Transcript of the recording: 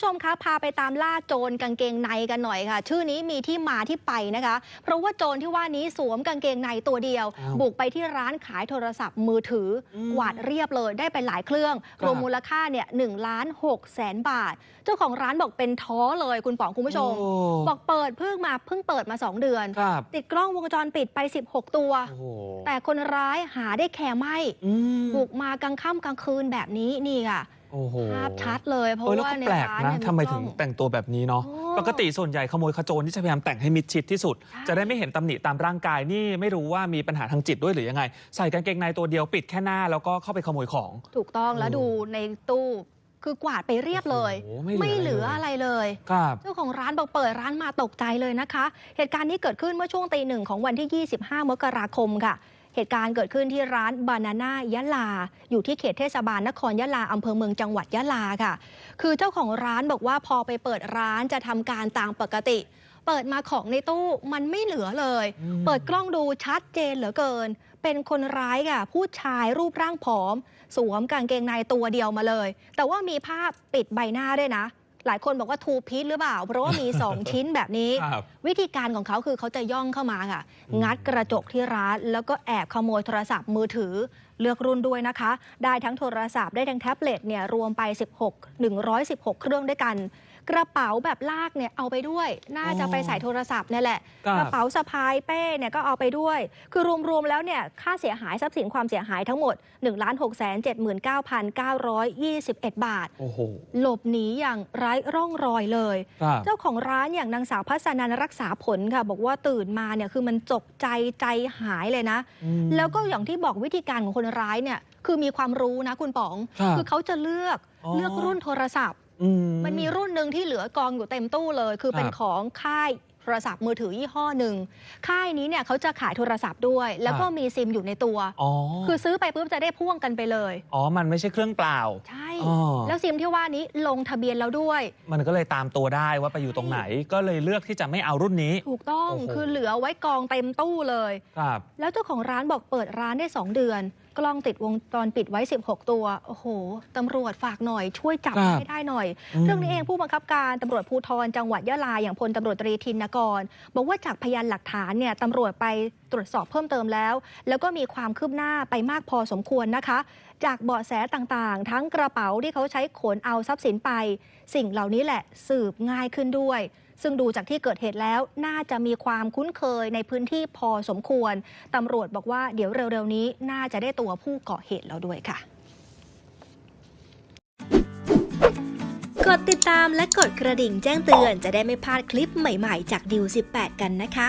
ผู้ชมคะพาไปตามล่าโจรกางเกงในกันหน่อยค่ะ ชื่อนี้มีที่มาที่ไปนะคะ เพราะว่าโจรที่ว่านี้สวมกางเกงในตัวเดียวอ้าวบุกไปที่ร้านขายโทรศัพท์มือถืออมกวาดเรียบเลยได้ไปหลายเครื่องครับรวมมูลค่าเนี่ยหนึ่งล้านหกแสนบาท เจ้าของร้านบอกเป็นท้อเลยคุณป๋องคุณผู้ชมโอ้บอกเปิดเพิ่งมาเพิ่งเปิดมา 2 เดือนครับติดกล้องวงจรปิดไป 16 ตัวโอ้โหแต่คนร้ายหาได้แค่ไม่อืมบุกมากลางค่ำกลางคืนแบบนี้นี่ค่ะ โอ้โหภาพชัดเลยเพราะเออแล้วว่าก็ในแปลกร้านนะเนี่ยทำไมกล้ถึองแต่งตัวแบบนี้เนาะ โอ้ปกติส่วนใหญ่ขโมยขโจรที่จะพยายามแต่งให้มิดชิดที่สุด ใช่ จะได้ไม่เห็นตำหนิตามร่างกายนี่ไม่รู้ว่ามีปัญหาทางจิตด้วยหรือยังไง ใส่กางเกงในตัวเดียวปิดแค่หน้าแล้วก็เข้าไปขโมยของ ถูกต้องแล้วโอ้ดูในตู้คือกวาดไปเรียบเลย โอ้โหไม่เหลือเหลืออะอะไร ไรเลย ครับ เจ้าของร้านบอกเปิดร้านมาตกใจเลยนะคะ เหตุการณ์นี้เกิดขึ้นเมื่อช่วงตีหนึ่งของวันที่ 25 มกราคมค่ะ เหตุการณ์เกิดขึ้นที่ร้านบานาน่ายะลา อยู่ที่เขตเทศบาลนครยะลาอำเภอเมืองจังหวัดยะลาค่ะ คือเจ้าของร้านบอกว่าพอไปเปิดร้านจะทำการตามปกติ เปิดมาของในตู้มันไม่เหลือเลยอืมเปิดกล้องดูชัดเจนเหลือเกิน เป็นคนร้ายค่ะผู้ชายรูปร่างผอม สวมกางเกงในตัวเดียวมาเลย แต่ว่ามีภาพปิดใบหน้าด้วยนะ หลายคนบอกว่าทูพีชหรือเปล่า เพราะว่ามี 2 ชิ้นแบบนี้ ครับวิธีการของเขาคือเขาจะย่องเข้ามาค่ะ อืม งัดกระจกที่ร้าน แล้วก็แอบขโมยโทรศัพท์มือถือ เลือกรุ่นด้วยนะคะ ได้ทั้งโทรศัพท์ได้ทั้งแท็บเล็ตเนี่ยรวมไป 16 116 เครื่องด้วยกัน กระเป๋าแบบลากเนี่ยเอาไปด้วย น่าจะไปใส่โทรศัพท์เนี่ยแหละ ครักบระเป๋าสะพายเป้เนี่ยก็เอาไปด้วย คือรวมๆแล้วเนี่ยค่าเสียหายทรัพย์สินความเสียหายทั้งหมด 1 6 7 9 921 บาท โอ้โหหลบหนีอย่างไร้ร่องรอยเลย ครับเจ้าของร้านอย่างนางสาวพัฒนันรักษาผลค่ะ บอกว่าตื่นมาเนี่ยคือมันจกใจใจหายเลยนะ อืมแล้วก็อย่างที่บอกวิธีการของคนร้ายเนี่ยคือมีความรู้นะคุณป๋อง ครับคือเขาจะเลือกอ๋อ เลือกรุ่นโทรศัพท์อืมันมีรุ่นหนึ่งที่เหลือกองอยู่เต็มตู้เลย คือเป็นครับของค่ายโทรศัพท์มือถือยี่ห้อหนึ่งค่ายนี้เนี่ยเขาจะขายโทรศัพท์ด้วย แล้วก็ครับ มีซิมอยู่ในตัว อ๋อคือซื้อไปปุ๊บจะได้พ่วงกันไปเลย อ๋อ มันไม่ใช่เครื่องเปล่าใช่ อ๋อแล้วซิมที่ว่านี้ลงทะเบียนแล้วด้วย มันก็เลยตามตัวได้ว่าไปอยู่ตรงไหน ก็เลยเลือกที่จะไม่เอารุ่นนี้ ถูกต้องโอ้โห คือเหลือไว้กองเต็มตู้เลย ครับ แล้วเจ้าของร้านบอกเปิดร้านได้ 2 เดือนกล้องติดวงจรปิดไว้ 16 ตัว โอ้โหตำรวจฝากหน่อย ช่วยจับครับให้ได้หน่อย อืม เรื่องนี้เองผู้บังคับการตำรวจภูธรจังหวัดยะลาอย่างพลตำรวจตรีทินกร บอกว่าจากพยานหลักฐานเนี่ยตำรวจไปตรวจสอบเพิ่มเติมแล้ว แล้วก็มีความคืบหน้าไปมากพอสมควรนะคะ จากเบาะแสต่างๆ ทั้งกระเป๋าที่เขาใช้ขนเอาทรัพย์สินไป สิ่งเหล่านี้แหละสืบง่ายขึ้นด้วย ซึ่งดูจากที่เกิดเหตุแล้วน่าจะมีความคุ้นเคยในพื้นที่พอสมควรตำรวจบอกว่าเดี๋ยวเร็วๆนี้น่าจะได้ตัวผู้ก่อเหตุแล้วด้วยค่ะ กดติดตามและกดกระดิ่งแจ้งเตือนจะได้ไม่พลาดคลิปใหม่ๆ จากดิว18 กันนะคะ